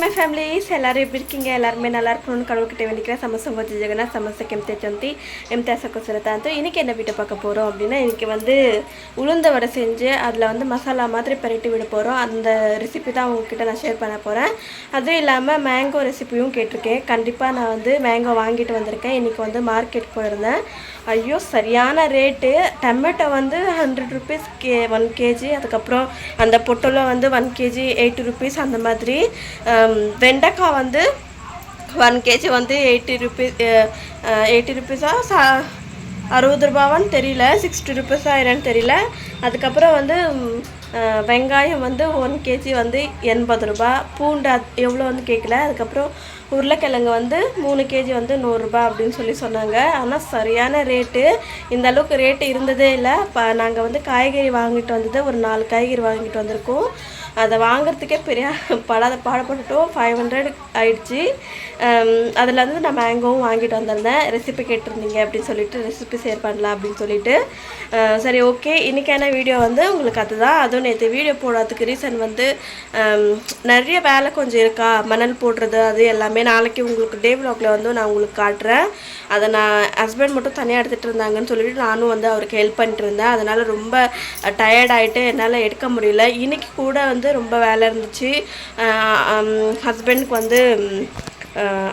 My families எல்லாரும் எப்படி இருக்கீங்க எல்லாருமே நல்லா இருக்கணும்னு கடவுள்கிட்ட வேண்டிக்கிறேன் ಸಮಸ್ಯೆ ಗೊತ್ತಿ ಜಗನ್ನ ಸಮಸ್ಯೆ ಕೆಮ್ತೆ ಚಂತಿ எம்தே சக்கோசரத்தாந்து இன்றைக்கி என்ன வீட்டை பார்க்க போகிறோம் அப்படின்னா இன்றைக்கி வந்து உளுந்த வடை செஞ்சு அதில் வந்து மசாலா மாதிரி பரட்டி விட போகிறோம் அந்த ரெசிபி தான் உங்ககிட்ட நான் ஷேர் பண்ண போகிறேன் அதுவும் இல்லாமல் மேங்கோ ரெசிபியும் கேட்டிருக்கேன் கண்டிப்பாக நான் வந்து மேங்கோ வாங்கிட்டு வந்திருக்கேன் இன்றைக்கி வந்து மார்க்கெட் போயிருந்தேன் ஐயோ சரியான ரேட்டு டொமேட்டோ வந்து hundred rupees K one KG அதுக்கப்புறம் அந்த பொட்டலம் வந்து ஒன் கேஜி எயிட்டி ருபீஸ் அந்த மாதிரி ஹம், வெண்டைக்காய் வந்து ஒன் கேஜி வந்து எயிட்டி ருபீஸ் எயிட்டி ருபீஸா சா அறுபது ரூபாவான்னு தெரியல சிக்ஸ்டி ருபீஸா என்னன்னு தெரியல. அதுக்கப்புறம் வந்து வெங்காயம் வந்து ஒன் கேஜி வந்து எண்பது ரூபா. பூண்டு அது எவ்வளோ வந்து கேட்கல அதுக்கப்புறம் உருளைக்கிழங்கு வந்து மூணு கேஜி வந்து நூறுரூபா அப்படின்னு சொல்லி சொன்னாங்க. ஆனால் சரியான ரேட்டு இந்த அளவுக்கு ரேட்டு இருந்ததே இல்லை. இப்போ நாங்கள் வந்து காய்கறி வாங்கிட்டு வந்தது ஒரு நாலு காய்கறி வாங்கிட்டு வந்திருக்கோம். அதை வாங்குறதுக்கே பெரிய படாத பாடப்பட்டுட்டோம் ஃபைவ் ஹண்ட்ரட் ஆயிடுச்சு. அதில் வந்து நான் மேங்கோவும் வாங்கிட்டு வந்திருந்தேன். ரெசிபி கேட்டிருந்தீங்க அப்படின்னு சொல்லிட்டு ரெசிபி ஷேர் பண்ணலாம் அப்படின்னு சொல்லிட்டு. சரி ஓகே இன்றைக்கான வீடியோ வந்து உங்களுக்கு அதுதான். அதுவும் நேற்று வீடியோ போடாததுக்கு ரீசன் வந்து நிறைய வேலை கொஞ்சம் இருக்கா? மணல் போடுறது அது எல்லாமே நாளைக்கு உங்களுக்கு டே vlogல வந்து நான் உங்களுக்கு காட்டுறேன். அதை நான் ஹஸ்பண்ட் மட்டும் தனியாக எடுத்துகிட்டு இருந்தாங்கன்னு சொல்லிட்டு நானும் வந்து அவருக்கு ஹெல்ப் பண்ணிட்டு இருந்தேன். அதனால் ரொம்ப டயர்டாகிட்டு என்னால் எடுக்க முடியல. இன்னைக்கு கூட வந்து ரொம்ப வேலை இருந்துச்சு. ஹஸ்பண்டுக்கு வந்து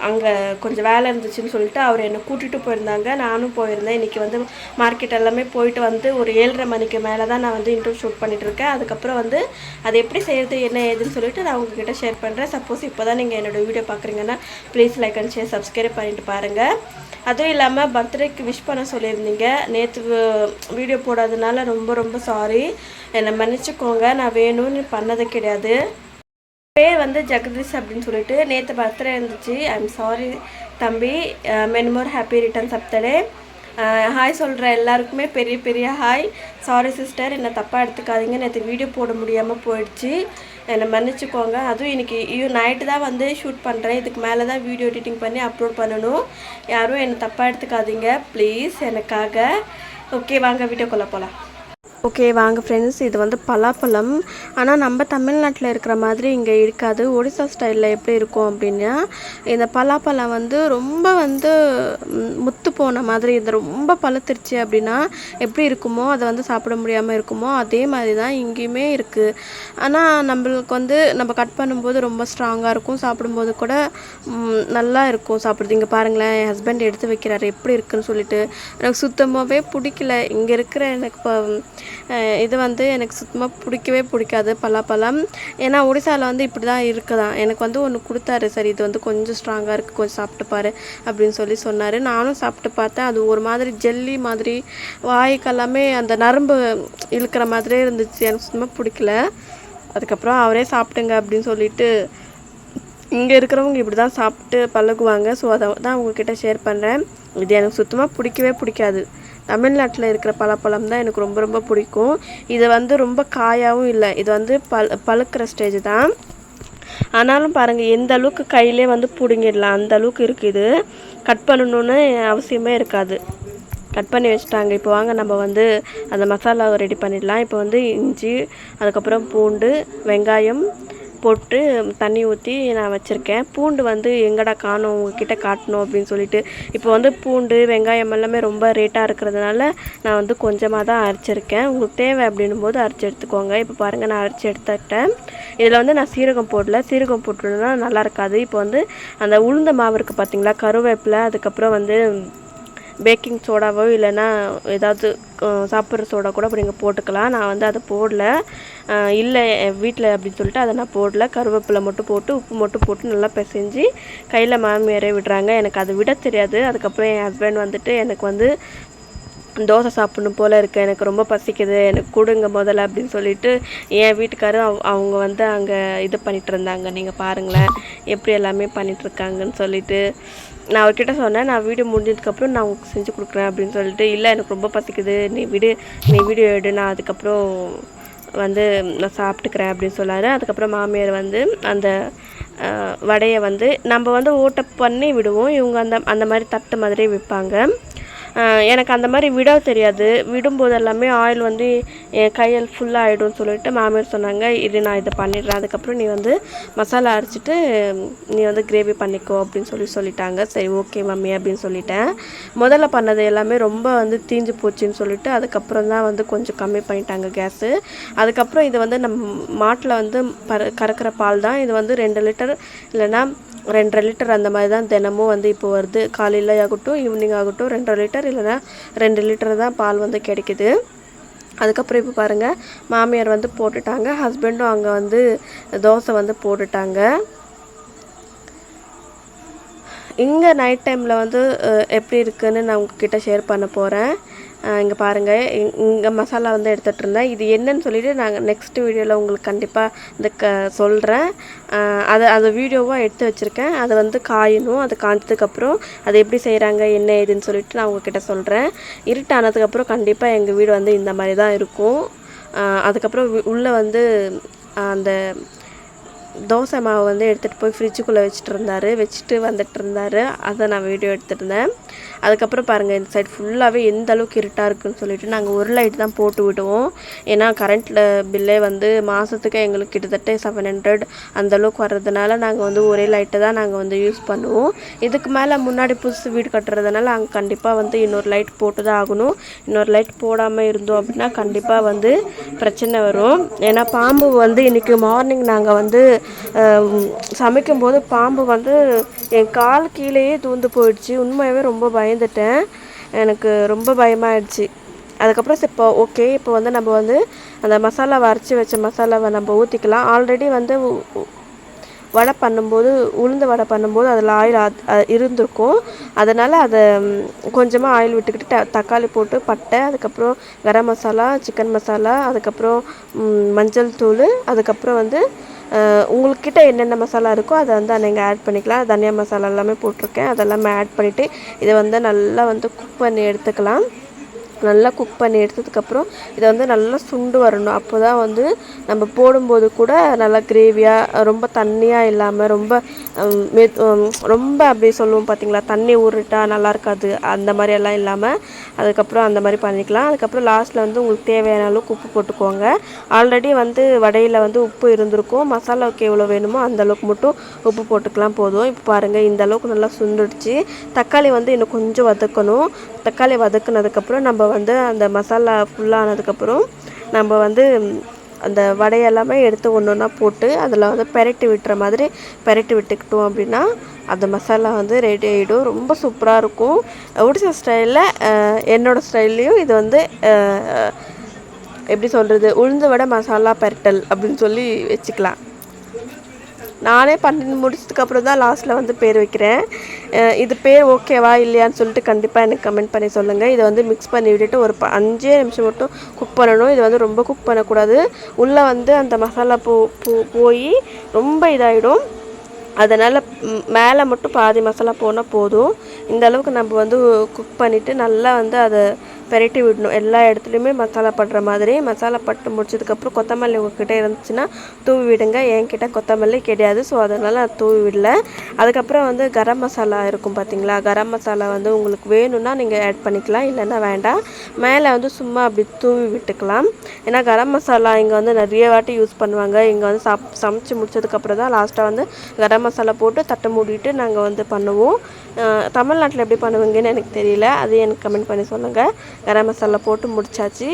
அங்கே கொஞ்சம் வேலை இருந்துச்சுன்னு சொல்லிட்டு அவர் என்னை கூட்டிகிட்டு போயிருந்தாங்க. நானும் போயிருந்தேன். இன்றைக்கி வந்து மார்க்கெட் எல்லாமே போயிட்டு வந்து ஒரு ஏழரை மணிக்கு மேலே தான் நான் வந்து இன்டர்வியூ ஷூட் பண்ணிகிட்ருக்கேன் இருக்கேன் அதுக்கப்புறம் வந்து அது எப்படி செய்கிறது என்ன ஏதுன்னு சொல்லிட்டு நான் உங்ககிட்ட ஷேர் பண்ணுறேன் சப்போஸ் இப்போ தான் நீங்கள் என்னோட வீடியோ பார்க்குறீங்கன்னா please like and share subscribe பண்ணிட்டு பாருங்கள் அதுவும் இல்லாமல் பர்த்டேக்கு விஷ் பண்ண சொல்லியிருந்தீங்க. நேற்று வீடியோ போடாததுனால ரொம்ப ரொம்ப சாரி என்னை மன்னிச்சுக்கோங்க. நான் வேணும்னு பண்ணது கிடையாது. பேர் வந்து ஜெகதீஷ் அப்படின்னு சொல்லிட்டு நேற்று பர்த்டே இருந்துச்சு. ஐ எம் சாரி தம்பி many more happy returns of the day hi சொல்கிற எல்லாருக்குமே பெரிய பெரிய ஹாய் சாரி சிஸ்டர் என்னை தப்பாக எடுத்துக்காதீங்க. நேற்று வீடியோ போட முடியாமல் போயிடுச்சு. என்னை மன்னிச்சுக்கோங்க. அதுவும் இன்றைக்கி ஐயோ நைட்டு தான் வந்து ஷூட் பண்ணுறேன் இதுக்கு மேலே தான் வீடியோ எடிட்டிங் பண்ணி அப்லோட் பண்ணணும். யாரும் என்னை தப்பாக எடுத்துக்காதீங்க. ப்ளீஸ் எனக்காக. ஓகே வாங்க வீடியோக்குள்ளே போகலாம் ஓகே வாங்க ஃப்ரெண்ட்ஸ் இது வந்து பலாப்பழம். ஆனால் நம்ம தமிழ்நாட்டில் இருக்கிற மாதிரி இங்கே இருக்காது. ஒடிசா ஸ்டைலில் எப்படி இருக்கும் அப்படின்னா இந்த பலாப்பழம் வந்து ரொம்ப வந்து முத்து போன மாதிரி இந்த ரொம்ப பழுத்துருச்சு அப்படின்னா எப்படி இருக்குமோ அதை வந்து சாப்பிட முடியாமல் இருக்குமோ அதே மாதிரி தான் இங்கேயுமே இருக்குது ஆனால் நம்மளுக்கு வந்து நம்ம கட் பண்ணும்போது ரொம்ப ஸ்ட்ராங்காக இருக்கும். சாப்பிடும்போது கூட நல்லா இருக்கும் சாப்பிட்றது. இங்கே பாருங்களேன் என் ஹஸ்பண்ட் எடுத்து வைக்கிறாரு எப்படி இருக்குன்னு சொல்லிட்டு. எனக்கு சுத்தமாகவே பிடிக்கல. இங்கே இருக்கிற எனக்கு இப்போ இது வந்து எனக்கு சுத்தமாக பிடிக்கவே பிடிக்காது பலாப்பழம் ஏன்னா ஒடிசாவில் வந்து இப்படி தான் இருக்குதான். எனக்கு வந்து ஒன்று கொடுத்தாரு சரி இது வந்து கொஞ்சம் ஸ்ட்ராங்காக இருக்குது கொஞ்சம் சாப்பிட்டு பாரு அப்படின்னு சொல்லி சொன்னார். நானும் சாப்பிட்டு பார்த்தேன். அது ஒரு மாதிரி ஜெல்லி மாதிரி வாய்க்கெல்லாமே அந்த நரம்பு இழுக்கிற மாதிரியே இருந்துச்சு. எனக்கு சுத்தமாக பிடிக்கல. அதுக்கப்புறம் அவரே சாப்பிட்டுங்க அப்படின்னு சொல்லிட்டு இங்கே இருக்கிறவங்க இப்படி தான் சாப்பிட்டு பழகுவாங்க. ஸோ அதை தான் உங்ககிட்ட ஷேர் பண்ணுறேன் இது எனக்கு சுத்தமாக பிடிக்கவே பிடிக்காது. தமிழ்நாட்டில் இருக்கிற பலாப்பழம் தான் எனக்கு ரொம்ப ரொம்ப பிடிக்கும். இது வந்து ரொம்ப காயாகவும் இல்லை. இது வந்து பல் பழுக்கிற ஸ்டேஜ் தான். ஆனாலும் பாருங்கள் எந்த அளவுக்கு கையிலே வந்து பிடுங்கிடலாம் அந்த அளவுக்கு இருக்குது. கட் பண்ணணுன்னு அவசியமே இருக்காது. கட் பண்ணி வச்சுட்டாங்க. இப்போ வாங்க நம்ம வந்து அந்த மசாலாவை ரெடி பண்ணிடலாம். இப்போ வந்து இஞ்சி அதுக்கப்புறம் பூண்டு வெங்காயம் போட்டு தண்ணி ஊற்றி நான் வச்சுருக்கேன். பூண்டு வந்து எங்கடா காணும் உங்ககிட்ட காட்டணும் அப்படின்னு சொல்லிட்டு. இப்போ வந்து பூண்டு வெங்காயம் எல்லாமே ரொம்ப ரேட்டாக இருக்கிறதுனால நான் வந்து கொஞ்சமாக தான் அரைச்சிருக்கேன். உங்களுக்கு தேவை அப்படின்னும் போது அரைச்சி எடுத்துக்கோங்க. இப்போ பாருங்கள் நான் அரைச்சி எடுத்துக்கிட்டேன் இதில் வந்து நான் சீரகம் போடல. சீரகம் போட்டுனா நல்லா இருக்காது. இப்போ வந்து அந்த உளுந்த மாவு இருக்குது பார்த்தீங்களா கருவேப்பிலை அதுக்கப்புறம் வந்து பேக்கிங் சோடாவோ இல்லைன்னா ஏதாவது சாப்பிட்ற சோடா கூட அப்படி நீங்கள் போட்டுக்கலாம். நான் வந்து அதை போடல. இல்லை வீட்டில் அப்படின்னு சொல்லிட்டு அதை நான் போடல. கருவேப்பிலை மட்டும் போட்டு உப்பு மட்டும் போட்டு நல்லா பிசைஞ்சு கையில் மாமியாரே விடுறாங்க. எனக்கு அதை விட தெரியாது. அதுக்கப்புறம் என் ஹஸ்பண்ட் வந்துட்டு எனக்கு வந்து தோசை சாப்பிடணும் போல் இருக்குது எனக்கு ரொம்ப பசிக்குது. எனக்கு கொடுங்க முதல்ல அப்படின்னு சொல்லிட்டு என் வீட்டுக்காரரும் அவங்க வந்து அங்கே இது பண்ணிகிட்டு இருந்தாங்க. நீங்கள் பாருங்களேன் எப்படி எல்லாமே பண்ணிகிட்ருக்காங்கன்னு சொல்லிட்டு நான் அவர்கிட்ட சொன்னேன் நான் வீடியோ முடிஞ்சதுக்கப்புறம் நான் உங்களுக்கு செஞ்சு கொடுக்குறேன் அப்படின்னு சொல்லிட்டு இல்லை எனக்கு ரொம்ப பசிக்குது. நீ வீடு நீ வீடியோ எடு. நான் அதுக்கப்புறம் வந்து நான் சாப்பிட்டுக்கிறேன் அப்படின்னு சொன்னார். அதுக்கப்புறம் மாமியார் வந்து அந்த வடையை வந்து நம்ம வந்து ஓட்ட பண்ணி விடுவோம். இவங்க அந்த அந்த மாதிரி தட்டு மாதிரியே விற்பாங்க. எனக்கு அந்த மாதிரி விட தெரியாது. விடும்போது எல்லாமே ஆயில் வந்து என் கையில் ஃபுல்லாக ஆகிடும்னு சொல்லிட்டு மாமியார் சொன்னாங்க. இது நான் இதை பண்ணிடுறேன். அதுக்கப்புறம் நீ வந்து மசாலா அரைச்சிட்டு நீ வந்து கிரேவி பண்ணிக்கோ அப்படின்னு சொல்லி சொல்லிட்டாங்க. சரி ஓகே மம்மி அப்படின்னு சொல்லிட்டேன். முதல்ல பண்ணது எல்லாமே ரொம்ப வந்து தீஞ்சு போச்சுன்னு சொல்லிட்டு அதுக்கப்புறம் தான் வந்து கொஞ்சம் கம்மி பண்ணிட்டாங்க கேஸு அதுக்கப்புறம் இது வந்து நம்ம மாட்டில் வந்து பற கறக்கிற பால் தான். இது வந்து ரெண்டு லிட்டர் இல்லைன்னா ரெண்டரை லிட்டர் அந்த மாதிரி தான் தினமும் வந்து இப்போ வருது. காலையில் ஆகட்டும் ஈவினிங் ஆகட்டும் ரெண்டரை லிட்டர் இல்லைன்னா ரெண்டு லிட்டர் தான் பால் வந்து கிடைக்குது. அதுக்கப்புறம் இப்போ பாருங்கள் மாமியார் வந்து போட்டுட்டாங்க ஹஸ்பண்டும் அங்கே வந்து தோசை வந்து போட்டுட்டாங்க. இங்கே நைட் டைமில் வந்து எப்படி இருக்குதுன்னு நான் உங்ககிட்ட ஷேர் பண்ண போகிறேன் இங்கே பாருங்கள் இங்கே மசாலா வந்து எடுத்துகிட்டு இருந்தேன். இது என்னன்னு சொல்லிட்டு நாங்கள் நெக்ஸ்ட் வீடியோவில் உங்களுக்கு கண்டிப்பாக இந்த க சொல்கிறேன் அதை அந்த வீடியோவாக எடுத்து வச்சுருக்கேன். அதை வந்து காயணும். அது காய்ஞ்சதுக்கப்புறம் அது எப்படி செய்கிறாங்க என்ன ஏதுன்னு சொல்லிட்டு நான் உங்ககிட்ட சொல்கிறேன் இருட்டானதுக்கப்புறம் கண்டிப்பாக எங்கள் வீடு வந்து இந்த மாதிரி தான் இருக்கும். அதுக்கப்புறம் உள்ளே வந்து அந்த தோசை மாவு வந்து எடுத்துகிட்டு போய் ஃப்ரிட்ஜுக்குள்ளே வச்சுட்டு இருந்தார் வச்சுட்டு வந்துட்டு இருந்தார் அதை நான் வீடியோ எடுத்துருந்தேன். அதுக்கப்புறம் பாருங்கள் இந்த சைடு ஃபுல்லாகவே எந்த அளவுக்கு இருட்டாக இருக்குன்னு சொல்லிட்டு நாங்கள் ஒரு லைட் தான் போட்டு விடுவோம். ஏன்னா கரண்ட்டில் பில்லே வந்து மாதத்துக்கு எங்களுக்கு கிட்டத்தட்ட செவன் ஹண்ட்ரட் அந்தளவுக்கு வர்றதுனால நாங்கள் வந்து ஒரே லைட்டை தான் நாங்கள் வந்து யூஸ் பண்ணுவோம். இதுக்கு மேலே முன்னாடி புதுசு வீடு கட்டுறதுனால அங்கே கண்டிப்பாக வந்து இன்னொரு லைட் போட்டு தான் ஆகணும். இன்னொரு லைட் போடாமல் இருந்தோம் அப்படின்னா கண்டிப்பாக வந்து பிரச்சனை வரும். ஏன்னா பாம்பு வந்து இன்றைக்கி மார்னிங் நாங்கள் வந்து சமைக்கும்போது பாம்பு வந்து என் கால் கீழேயே தூந்து போயிடுச்சு. உண்மையாகவே ரொம்ப பயந்துட்டேன். எனக்கு ரொம்ப பயமாயிடுச்சு. அதுக்கப்புறம் சரி இப்போ ஓகே இப்போ வந்து நம்ம வந்து அந்த மசாலாவை அரைச்சி வச்ச மசாலாவை நம்ம ஊற்றிக்கலாம் ஆல்ரெடி வந்து வடை பண்ணும்போது உளுந்து வடை பண்ணும்போது அதில் ஆயில் இருந்திருக்கும். அதனால் அதை கொஞ்சமாக ஆயில் விட்டுக்கிட்டு த- தக்காளி போட்டு பட்டை அதுக்கப்புறம் கரம் மசாலா சிக்கன் மசாலா அதுக்கப்புறம் மஞ்சள் தூள் அதுக்கப்புறம் வந்து உங்கள்கிட்ட என்னென்ன மசாலா இருக்கோ அதை வந்து நீங்கள் ஆட் பண்ணிக்கலாம். தனியா மசாலா எல்லாமே போட்டிருக்கேன். அதெல்லாமே ஆட் பண்ணிவிட்டு இதை வந்து நல்லா வந்து குக் பண்ணி எடுத்துக்கலாம். நல்லா குக் பண்ணி எடுத்ததுக்கப்புறம் இதை வந்து நல்லா சுண்டு வரணும். அப்போ தான் வந்து நம்ம போடும்போது கூட நல்லா கிரேவியாக ரொம்ப தண்ணியாக இல்லாமல் ரொம்ப ரொம்ப அப்படி சொல்லுவோம் பார்த்தீங்களா தண்ணி ஊறிட்டா நல்லா இருக்காது. அந்த மாதிரி எல்லாம் இல்லாமல் அதுக்கப்புறம் அந்த மாதிரி பண்ணிக்கலாம். அதுக்கப்புறம் லாஸ்ட்டில் வந்து உங்களுக்கு தேவையான அளவுக்கு உப்பு போட்டுக்கோங்க. ஆல்ரெடி வந்து வடையில் வந்து உப்பு இருந்திருக்கும். மசாலாவுக்கு எவ்வளோ வேணுமோ அந்த அளவுக்கு மட்டும் உப்பு போட்டுக்கலாம் போதும். இப்போ பாருங்கள் இந்த அளவுக்கு நல்லா சுண்டுடுச்சு. தக்காளி வந்து இன்னும் கொஞ்சம் வதக்கணும். தக்காளி வதக்குனதுக்கப்புறம் நம்ம வந்து அந்த மசாலா ஃபுல்லானதுக்கப்புறம் நம்ம வந்து அந்த வடையெல்லாமே எடுத்து ஒன்று ஒன்றா போட்டு அதில் வந்து பெரட்டி விட்டுற மாதிரி பெரட்டி விட்டுக்கிட்டோம் அப்படின்னா அந்த மசாலா வந்து ரெடி ஆகிடும் ரொம்ப சூப்பராக இருக்கும். ஒடிசா ஸ்டைலில் என்னோடய ஸ்டைல்லையும் இது வந்து எப்படி சொல்கிறது உளுந்து வடை மசாலா பெரட்டல் அப்படின்னு சொல்லி வச்சுக்கலாம். நானே பண்ணி முடிச்சதுக்கப்புறம் தான் லாஸ்ட்டில் வந்து பேர் வைக்கிறேன். இது பேர் ஓகேவா இல்லையான்னு சொல்லிட்டு கண்டிப்பாக எனக்கு கமெண்ட் பண்ணி சொல்லுங்கள் இதை வந்து மிக்ஸ் பண்ணி விட்டுட்டு ஒரு ப- அஞ்சே நிமிஷம் மட்டும் குக் பண்ணணும். இது வந்து ரொம்ப குக் பண்ணக்கூடாது. உள்ளே வந்து அந்த மசாலா பூ போ- போய் ரொம்ப இதாகிடும் அதனால் மேலே மட்டும் பாதி மசாலா போனால் போதும். இந்த அளவுக்கு நம்ம வந்து குக் பண்ணிவிட்டு நல்லா வந்து அதை பெரட்டி விடணும். எல்லா இடத்துலையுமே மசாலா படுற மாதிரி மசாலா பட்டு முடிச்சதுக்கப்புறம் கொத்தமல்லி உங்ககிட்ட இருந்துச்சுன்னா தூவி விடுங்க. என்கிட்ட கொத்தமல்லி கிடையாது. ஸோ அதனால் நான் தூவி விடல. அதுக்கப்புறம் வந்து கரம் மசாலா இருக்கும் பார்த்தீங்களா கரம் மசாலா வந்து உங்களுக்கு வேணும்னா நீங்கள் ஆட் பண்ணிக்கலாம். இல்லைன்னா வேண்டாம். மேலே வந்து சும்மா அப்படி தூவி விட்டுக்கலாம். ஏன்னா கரம் மசாலா இங்கே வந்து நிறைய வாட்டி யூஸ் பண்ணுவாங்க. இங்கே வந்து சாப் சமைச்சு முடிச்சதுக்கப்புறம் தான் லாஸ்ட்டாக வந்து கரம் மசாலா போட்டு தட்டை மூடிட்டு நாங்கள் வந்து பண்ணுவோம். தமிழ்நாட்டில் எப்படி பண்ணுவீங்கன்னு எனக்கு தெரியல. அது எனக்கு கமெண்ட் பண்ணி சொல்லுங்கள் கரம் மசாலா போட்டு முடிச்சாச்சு.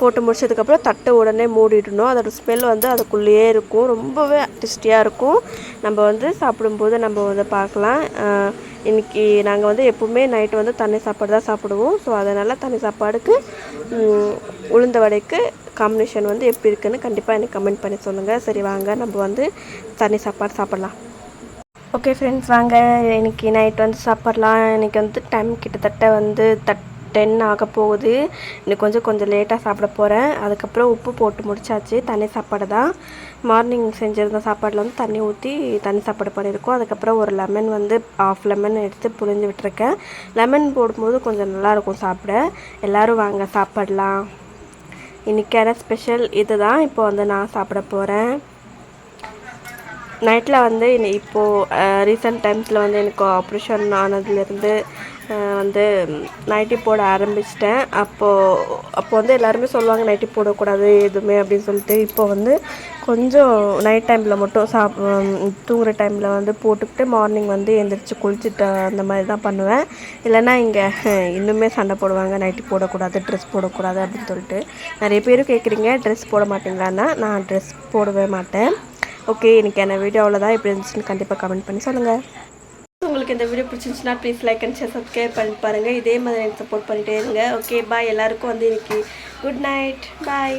போட்டு முடிச்சதுக்கப்புறம் தட்டை உடனே மூடிடணும். அதோட ஸ்மெல் வந்து அதுக்குள்ளேயே இருக்கும். ரொம்பவே டேஸ்டியாக இருக்கும். நம்ம வந்து சாப்பிடும்போது நம்ம வந்து பார்க்கலாம். இன்றைக்கி இன்னைக்கு நாங்கள் வந்து எப்போவுமே நைட்டு வந்து தண்ணி சாப்பாடு தான் சாப்பிடுவோம். ஸோ அதனால் தண்ணி சாப்பாடுக்கு உளுந்த வடைக்கு காம்பினேஷன் வந்து எப்படி இருக்குன்னு கண்டிப்பாக எனக்கு கமெண்ட் பண்ணி சொல்லுங்கள் சரி வாங்க. நம்ம வந்து தண்ணி சாப்பாடு சாப்பிட்லாம். ஓகே ஃப்ரெண்ட்ஸ் வாங்க. இன்னைக்கு நைட் வந்து சாப்பிட்லாம். இன்னைக்கு வந்து டைம் கிட்டத்தட்ட வந்து தட் டென் ஆக போகுது. இன்னும் கொஞ்சம் கொஞ்சம் லேட்டாக சாப்பிட போகிறேன் அதுக்கப்புறம் உப்பு போட்டு முடிச்சாச்சு. தண்ணி சாப்பாடு தான். மார்னிங் செஞ்சிருந்த சாப்பாடில் வந்து தண்ணி ஊற்றி தண்ணி சாப்பாடு பண்ணியிருக்கோம் அதுக்கப்புறம் ஒரு லெமன் வந்து ஆஃப் லெமன் எடுத்து புழிஞ்சு விட்டுருக்கேன். லெமன் போடும்போது கொஞ்சம் நல்லாயிருக்கும் சாப்பிட. எல்லோரும் வாங்க சாப்பிடலாம். இன்றைக்கான ஸ்பெஷல் இதுதான். இப்போ வந்து நான் சாப்பிட போகிறேன் நைட்டில் வந்து இப்போது ரீசெண்ட் டைம்ஸில் வந்து எனக்கு ஆப்ரேஷன் ஆனதுலேருந்து வந்து நைட்டி போட ஆரம்பிச்சிட்டேன். அப்போது அப்போ வந்து எல்லாருமே சொல்லுவாங்க நைட்டி போடக்கூடாது எதுவுமே அப்படின்னு சொல்லிட்டு. இப்போ வந்து கொஞ்சம் நைட் டைமில் மட்டும் சாப் தூங்குகிற தூங்குற டைமில் வந்து போட்டுக்கிட்டு மார்னிங் வந்து எந்திரிச்சு குளிச்சுட்டு அந்த மாதிரி தான் பண்ணுவேன். இல்லைன்னா இங்கே இன்னுமே சண்டை போடுவாங்க நைட்டி போடக்கூடாது ட்ரெஸ் போடக்கூடாது அப்படின்னு சொல்லிட்டு. நிறைய பேர் கேட்குறீங்க ட்ரெஸ் போட மாட்டீங்களான்னா நான் ட்ரெஸ் போடவே மாட்டேன். ஓகே எனக்கு என்ன வீடியோ அவ்வளோதான் எப்படி இருந்துச்சுன்னு கண்டிப்பாக கமெண்ட் பண்ணி சொல்லுங்கள் உங்களுக்கு இந்த வீடியோ பிடிச்சிருந்துச்சுன்னா please like and share subscribe பண்ணி பாருங்கள் இதே மாதிரி எனக்கு சப்போர்ட் பண்ணிட்டே இருங்க. ஓகே பாய் எல்லாருக்கும் வந்து இன்னைக்கு குட் நைட் பாய்